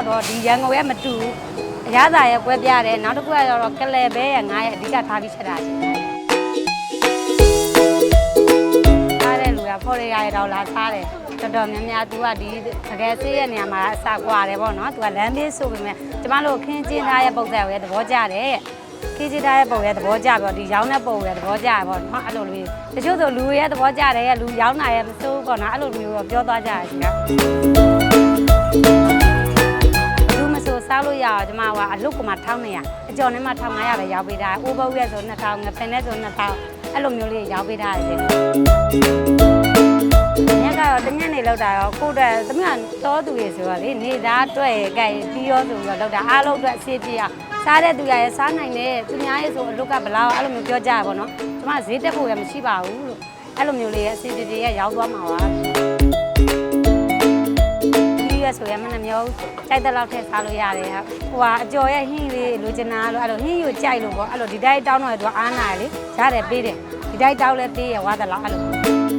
ရန်ကုန်ရဲ့မတူဘူးအရသာရဲ့ကွဲပြားတယ်နောက်တစ်ခုကတော့ကလဲဘဲရဲ့ငါးရဲ့အဓိကထားပြီးချက်တာရှင်စားတဲ့လူကဖော်ရရရတော့လာစားတယ်တော်တော်များများ तू ကဒီတကယ်ဆေးရဲ့နေရာမှာအစာကွာတယ်ပေါ့နော် तू ကလမ်းဘေးဆိုပေမဲ့ကျမတို့ခင်းကျင်းထားရဲ့ပုံစံကိုရဲ့သဘောကျတယ်ခင်းကျင်းထားရဲ့ပုံရဲ့သဘောကျပြီးတော့ဒီရောင်းတဲ့ပုံရဲ့သဘောကျတယ်ပေါ့နော်အဲ့လိုလေးတချို့ဆိုလူရဲ့သဘောကျတယ်လူရောင်းတာရဲ့မစိုးဘူးပေါ့နော်အဲ့လိုမျိုးတော့ပြောသွားကြတယ်ရှင်ကလူ မဆိုစားလို့ရအောင်ကျမကအလုတ်ကမှ1900အကျော်နဲ့မှ1500ပဲရောက်ပေးတာအိုးဘုတ်ရက်ဆို2000ငပင်နဲ့ဆို2000အဲ့လိုမျိုးလေးရောက်ပေးတာရှင်ညကတော့တညနေလောက်တာရောကိုယ့်အတွက်သမီးကတော့သူရေဆိုတော့လေနေသားအတွက်ရေကြိုက်ပြီးရောဆိုပြီးတော့လောက်တာအားလုံးအတွက်အစီအပြေအောင်စားတဲ့သူရရဲ့စားနိုင်တယ်သူများရဲ့ဆိုအလုတ်ကဘလောက်အဲ့လိုမျိုးပြောကြရပါတော့ကျမဈေးတက်ဖို့ရမရှိပါဘူးလို့အဲ့လိုမျိုးလေးရဲ့အစီအပြေရဲ့ရောက်သွားမှာပါ ဒီရွက်ဆိုရမနှမျိုးကြိုက်တဲ့လောက်ထည့်စားလို့ရတယ်ဟာဟိုဟာအကျော်ရဲ့ဟင်းလေးလိုချင်တာလို့အဲ့လိုဟင်းယူကြိုက်လို့ပေါ့အဲ့လိုဒီတိုင်းတောင်းတော့သူကအားနာတယ်လေရတယ်ပေးတယ်ဒီတိုင်းတောင်းလဲပေးရဝါသလားအဲ့လို